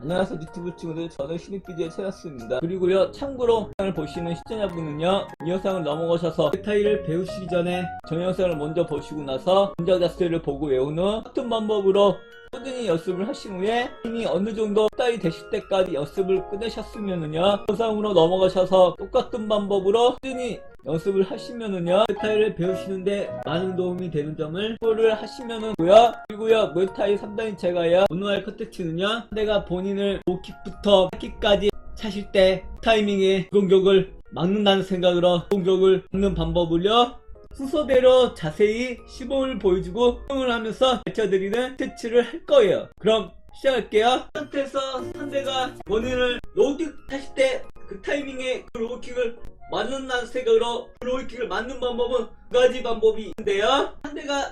안녕하세요. 유튜브 친구들. 저는 신입비디오에 찾았습니다. 그리고요 참고로 영상을 보시는 시청자분은요 이 영상을 넘어가셔서 스타일을 배우시기 전에 전 영상을 먼저 보시고 나서 문장 자체를 보고 외운 후 같은 방법으로 꾸준히 연습을 하신 후에 이미 어느 정도 스타일이 되실 때까지 연습을 끝내셨으면은요 영상으로 넘어가셔서 똑같은 방법으로 꾸준히 연습을 하시면은요 스타일을 배우시는데 많은 도움이 되는 점을 참고를 하시면은 고요. 그리고요 무에타이 3단인 제가요 오늘 할 컨텐츠는요 내가 본인을 로킥부터 하킥까지 차실 때 타이밍에 공격을 막는다는 생각으로 공격을 막는 방법을요 순서대로 자세히 시범을 보여주고 활용을 하면서 가르쳐드리는 테치를 할 거예요. 그럼 시작할게요. 상태에서 상대가 본인을 로킥 하실 때 그 타이밍에 그 로킥을 맞는다는 생각으로 그 로킥을 맞는 방법은 두 가지 방법이 있는데요. 상대가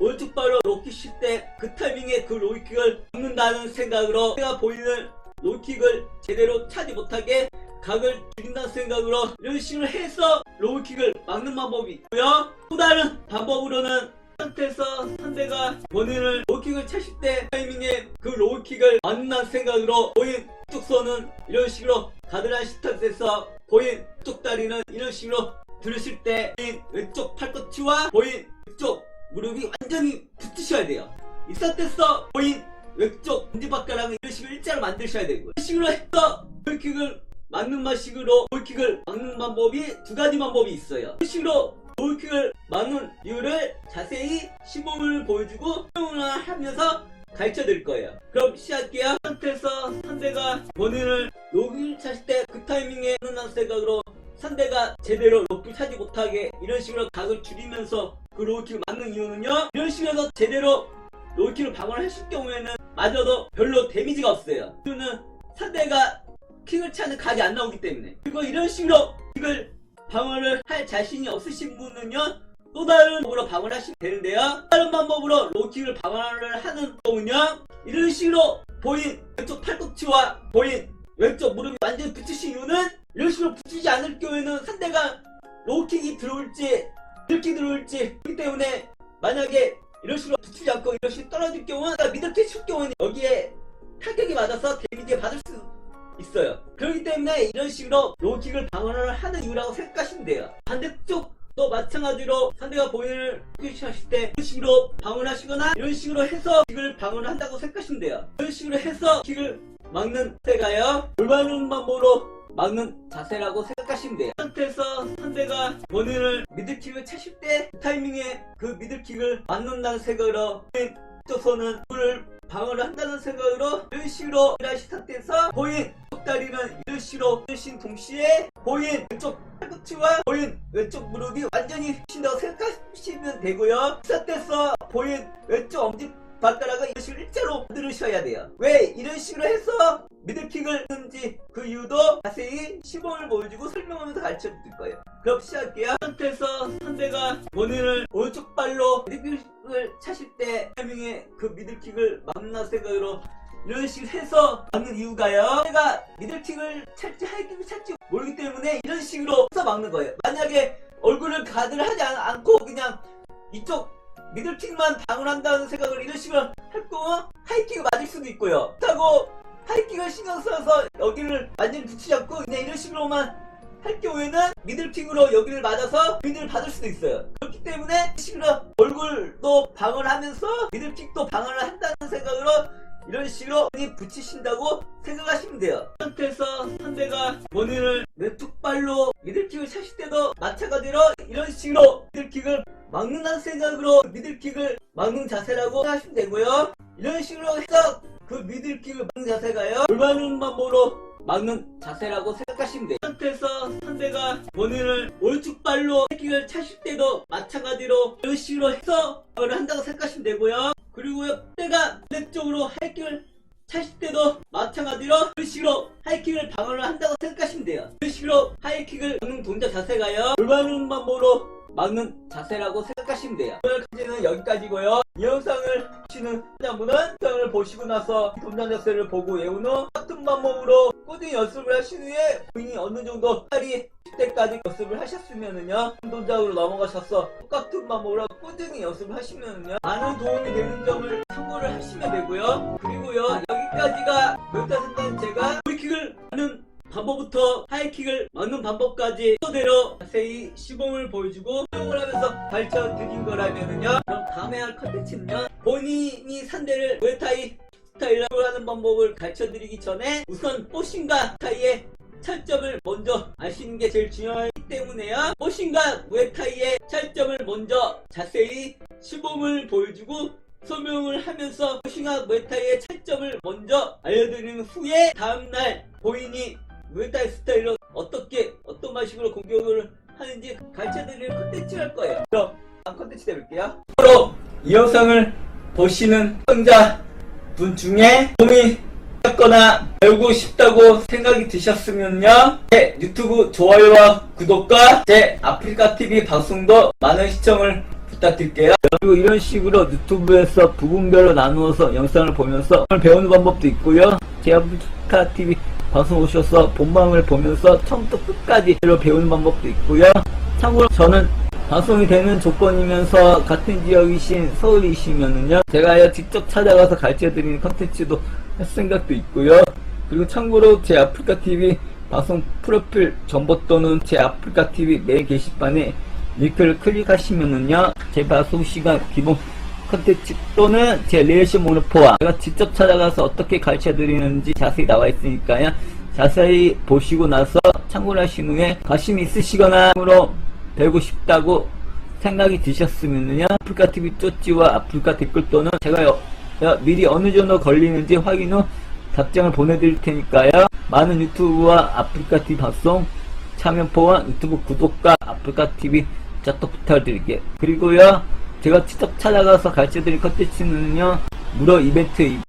오른쪽 발로 로킥 칠때 그 타이밍에 그 로킥을 막는다는 생각으로 내가 보이는 로킥을 제대로 차지 못하게 각을 줄인다는 생각으로 식으로 해서 로킥을 막는 방법이 있고요. 또 다른 방법으로는 상태에서 상대가 본인을 로킥을 차실 때 타이밍에 그 로킥을 맞는다는 생각으로 보인 쪽 손은 이런 식으로 가드란 시턴스에서 보인 쪽 다리는 이런 식으로 들으실 때 보인 왼쪽 팔꿈치와 보인 왼쪽 무릎이 완전히 붙으셔야 돼요. 이 상태에서 보인 왼쪽 엄지발가락은 이런 식으로 일자로 만드셔야 되고 이런 식으로 해서 골킥을 막는 방식으로 골킥을 막는 방법이 두 가지 방법이 있어요. 이런 식으로 골킥을 막는 이유를 자세히 시범을 보여주고 활용을 하면서 가르쳐 드릴 거예요. 그럼 시작할게요. 상태에서 상대가 본인을 로기를 차실 때그 타이밍에 하는 생각으로 상대가 제대로 로킥 차지 못하게 이런 식으로 각을 줄이면서 그 로킥을 막는 이유는요. 이런 식으로 제대로 로킥을 방어를 하실 경우에는 맞아도 별로 데미지가 없어요. 이유는 상대가 킥을 차는 각이 안 나오기 때문에. 그리고 이런 식으로 킥을 방어를 할 자신이 없으신 분은요. 또 다른 방법으로 방어를 하시면 되는데요. 다른 방법으로 로킥을 방어를 하는 경우는요. 이런 식으로 보인 왼쪽 팔꿈치와 보인 왼쪽 무릎이 완전히 붙으신 이유는 이런 식으로 붙이지 않을 경우에는 상대가 로킥이 들어올지 이렇게 들어올지 그렇기 때문에 만약에 이런 식으로 붙이지 않고 이런 식으로 떨어질 경우는 미들킥 칠 경우는 여기에 타격이 맞아서 데미지 받을 수 있어요. 그렇기 때문에 이런 식으로 로킥을 방어를 하는 이유라고 생각하시면 돼요. 반대쪽도 마찬가지로 상대가 본인을 하실 때 이런 식으로 방어를 하시거나 이런 식으로 해서 킥을 방어를 한다고 생각하시면 돼요. 이런 식으로 해서 킥을 막는 자세가요. 올바른 방법으로 막는 자세라고 생각하시면 돼요. 이 상태에서 상대가 본인을 미들킥을 차실 때 그 타이밍에 그 미들킥을 맞는다는 생각으로 왼쪽 손은 물을 방어를 한다는 생각으로 이런 식으로 상태에서 보인 다리는 이런 식으로 드신 동시에 보인 왼쪽 팔꿈치와 보인 왼쪽 무릎이 완전히 쉰다고 생각하시면 되고요. 이 상태에서 보인 왼쪽 엄지 발가락은 이런 식으로 일자로 들으셔야 돼요. 왜 이런 식으로 해서 미들킥을 하는지 그 이유도 자세히 시범을 보여주고 설명하면서 가르쳐 드릴 거예요. 그럼 시작할게요. 상태에서 상대가 본인을 오른쪽 발로 미들킥 을 차실 때 타이밍에 그 미들킥을 막나 생각으로 이런 식으로 해서 막는 이유가요. 내가 미들킥을 찰지 하이킥을 찰지 모르기 때문에 이런 식으로 해서 막는 거예요. 만약에 얼굴을 가드를 하지 않- 않고 그냥 이쪽 미들킥만 방을 한다는 생각을 이런 식으로 할 거면 하이킥을 맞을 수도 있고요. 그렇다고 하이킥을 신경 써서 여기를 완전히 붙이지 않고 그냥 이런 식으로만 할 경우에는 미들킥으로 여기를 맞아서 미들을 받을 수도 있어요. 그렇기 때문에 식으로 얼굴도 방어를 하면서 미들킥도 방어를 한다는 생각으로 이런 식으로 붙이신다고 생각하시면 돼요. 이 상태에서 상대가 본인을 왼쪽 발로 미들킥을 차실 때도 마찬가지로 이런 식으로 미들킥을 막는다는 생각으로 미들킥을 막는 자세라고 생각하시면 되고요. 이런 식으로 해서 그 미들킥을 막는 자세가요. 올바른 방법으로 막는 자세라고 생각하시면 돼요. 이 상태에서 상대가 본인을 오른쪽 발로 킥을 차실 때도 마찬가지로 이런 식으로 해서 방어를 한다고 생각하시면 되고요. 그리고요, 때가 반대쪽으로 하이킥을 차실 때도 마찬가지로 이런 식으로 하이킥을 방어를 한다고 생각하시면 돼요. 이런 식으로 하이킥을 막는 동작 자세가요. 올바른 방법으로 막는 자세라고 생각하시면 돼요. 오늘 강의는 여기까지고요. 이 영상을 보시는 시청자분은 영상을 보시고 나서 이 동작 자세를 보고 외운 후 같은 방법으로 꾸준히 연습을 하신 후에 본인이 어느 정도 팔이 10대까지 연습을 하셨으면은요 운동장으로 넘어가셔서 똑같은 방법으로 꾸준히 연습을 하시면은요 많은 도움이 되는 점을 참고를 하시면 되고요 그리고요 여기까지가 묘타센터는 제가 프리킥을 하는 방법부터 하이킥을 막는 방법까지 순서대로 자세히 시범을 보여주고 활용을 하면서 가르쳐 드린 거라면은요. 그럼 다음에 할 컨텐츠는요. 본인이 상대를 무에타이 스타일로 하는 방법을 가르쳐 드리기 전에 우선 뽀싱과 스타이의 차점을 먼저 아시는 게 제일 중요하기 때문에요. 뽀싱과 무에타이의 차점을 먼저 자세히 시범을 보여주고 설명을 하면서 뽀싱과 무에타이의 차점을 먼저 알려드린 후에 다음날 본인이 이 영상을 보시는 시청자 분 중에 도움이 되거나 배우고 싶다고 생각이 드셨으면요 제 유튜브 좋아요와 구독과 제 아프리카 TV 방송도 많은 시청을 부탁드릴게요. 그리고 이런 식으로 유튜브에서 부분별로 나누어서 영상을 보면서 배우는 방법도 있고요. 제 아프리카 TV 방송 오셔서 본방을 보면서 처음부터 끝까지 로 배우는 방법도 있고요. 참고로 저는 방송이 되는 조건이면서 같은 지역이신 서울이시면은요 제가 직접 찾아가서 가르쳐드리는 컨텐츠도 할 생각도 있고요. 그리고 참고로 제 아프리카 TV 방송 프로필 정보 또는 제 아프리카 TV 메일 게시판에 링크를 클릭하시면은요 제 방송 시간 기본 컨텐츠 또는 제 리액션 모노포와 제가 직접 찾아가서 어떻게 가르쳐 드리는지 자세히 나와 있으니까요 자세히 보시고 나서 참고를 하신 후에 관심 있으시거나 배우고 싶다고 생각이 드셨으면요 아프리카 TV 쪼찌와 아프리카 댓글 또는 제가 여- 여- 미리 어느 정도 걸리는지 확인 후 답장을 보내드릴 테니까요 많은 유튜브와 아프리카 TV 방송 참여포와 유튜브 구독과 아프리카 TV 자또 부탁드릴게요. 그리고요, 제가 직접 찾아가서 가르쳐드릴 컨텐츠는요, 무료 이벤트